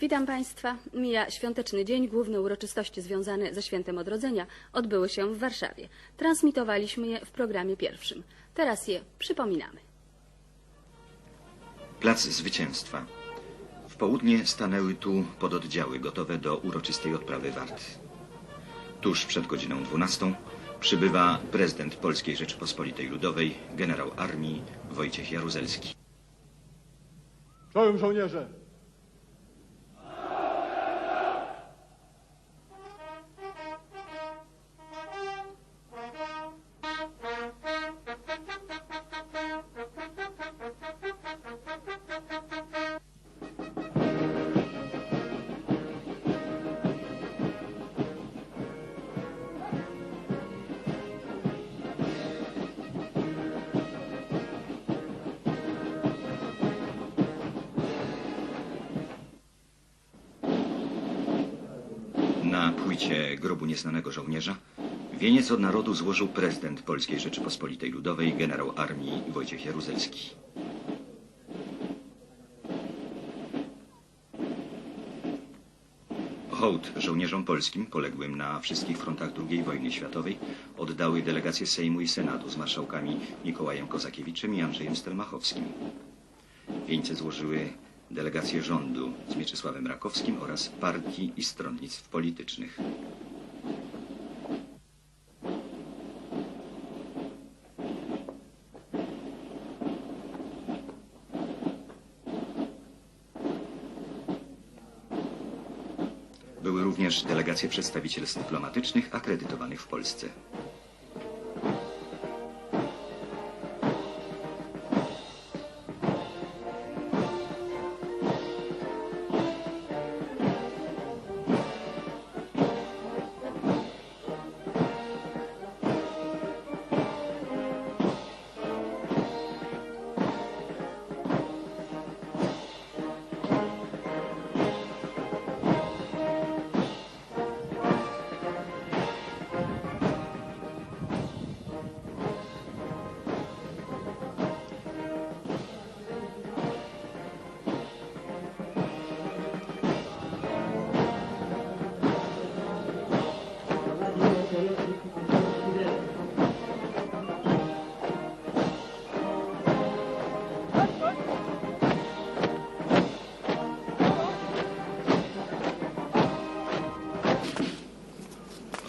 Witam Państwa. Mija świąteczny dzień. Główne uroczystości związane ze Świętem Odrodzenia odbyły się w Warszawie. Transmitowaliśmy je w programie pierwszym. Teraz je przypominamy. Plac Zwycięstwa. W południe stanęły tu pododdziały gotowe do uroczystej odprawy warty. Tuż przed godziną 12 przybywa prezydent Polskiej Rzeczypospolitej Ludowej, generał armii Wojciech Jaruzelski. Czołem żołnierze! Na płycie grobu nieznanego żołnierza wieniec od narodu złożył prezydent Polskiej Rzeczypospolitej Ludowej, generał armii Wojciech Jaruzelski. Hołd żołnierzom polskim poległym na wszystkich frontach II wojny światowej oddały delegacje Sejmu i Senatu z marszałkami Mikołajem Kozakiewiczem i Andrzejem Stelmachowskim. Wieńce złożyły delegacje rządu z Mieczysławem Rakowskim oraz partii i stronnictw politycznych. Były również delegacje przedstawicielstw dyplomatycznych akredytowanych w Polsce.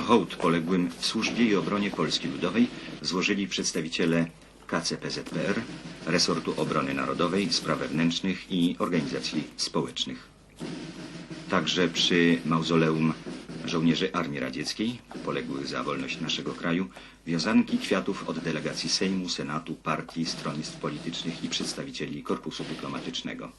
Hołd poległym w służbie i obronie Polski Ludowej złożyli przedstawiciele KCPZPR, Resortu Obrony Narodowej, Spraw Wewnętrznych i Organizacji Społecznych. Także przy mauzoleum żołnierzy Armii Radzieckiej, poległych za wolność naszego kraju, wiązanki kwiatów od delegacji Sejmu, Senatu, partii, stronnictw politycznych i przedstawicieli korpusu dyplomatycznego.